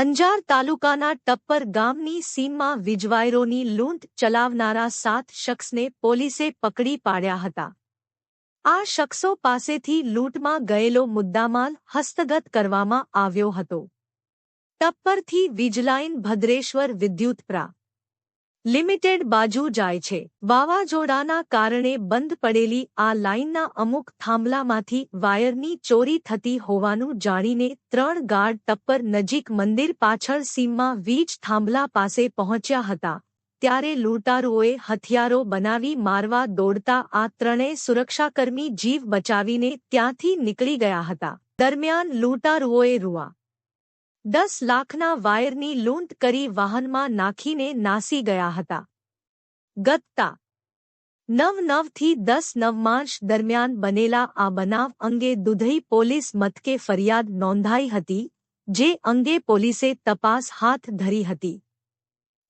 અંજાર તાલુકાના ટપ્પર ગામની સીમમાં વીજવાયરોની લૂંટ ચલાવનારા સાત શખ્સને પોલીસે પકડી પાડ્યા હતા. આ શખ્સો પાસેથી લૂંટમાં ગયેલો મુદ્દામાલ હસ્તગત કરવામાં આવ્યો હતો. ટપ્પરથી વીજલાઇન ભદ્રેશ્વર વિદ્યુતપ્રા લિમિટેડ બાજુ જાય છે. વાવાઝોડાના કારણે બંધ પડેલી આ લાઇનના અમુક થાંભલામાંથી વાયરની ચોરી થતી હોવાનું જાણીને ત્રણ ગાર્ડ ટપ્પર નજીક મંદિર પાછળ સીમમાં વીજ થાંભલા પાસે પહોંચ્યા હતા. ત્યારે લૂંટારુઓએ હથિયારો બનાવી મારવા દોડતા આ ત્રણેય સુરક્ષાકર્મી જીવ બચાવીને ત્યાંથી નીકળી ગયા હતા. દરમિયાન લૂંટારુઓએ રૂઆ દસ લાખના વાયરની લૂંટ કરી વાહનમાં નાખીને નાસી ગયા હતા ગતતા નવ નવથી દસ નવ માર્ચ દરમિયાન બનેલા આ બનાવ અંગે દુધઈ પોલીસ મથકે ફરિયાદ નોંધાઈ હતી જે અંગે પોલીસે તપાસ હાથ ધરી હતી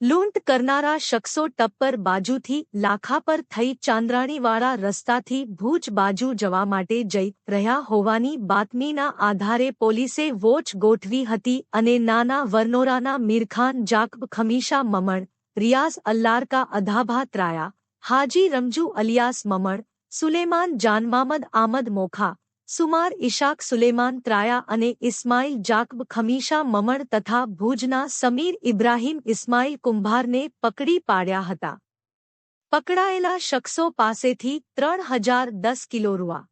લૂંટ કરનારા શખ્સો ટપ્પર બાજુથી લાખા પર થઈ ચાંદ્રાણીવાળા રસ્તાથી ભુજ બાજુ જવા માટે જઈ રહ્યા હોવાની બાતમીના આધારે પોલીસે વોચ ગોઠવી હતી અને નાના વરનોરાના મીરખાન જાકબ ખમીશા મમણ રિયાઝ અલ્લારકા અધાભા ત્રાયા હાજી રમજુ અલિયાસ મમણ સુલેમાન જાનમામદ આમદ મોખા સુમાર ઇશાક સુલેમાન ત્રાયા અને ઇસ્માઇલ જાકબ ખમીશા મમણ તથા ભુજના સમીર ઇબ્રાહીમ ઇસ્માઇલ કુંભારને પકડી પાડ્યા હતા પકડાયેલા શખ્સો પાસેથી ત્રણ હજાર દસ કિલો રૂઆ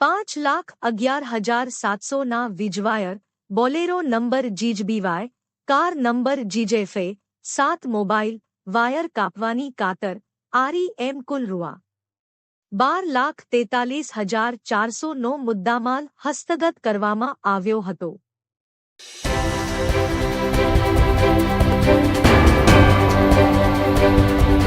પાંચ લાખ અગિયાર હજાર સાતસોના વીજવાયર બોલેરો નંબર જીજબીવાય કાર નંબર જીજેફે સાત મોબાઈલ વાયર કાપવાની કાતર આરી એમ કુલ રૂઆ બાર લાખ તેતાલીસ હજાર ચારસોનો મુદ્દામાલ હસ્તગત કરવામાં આવ્યો હતો.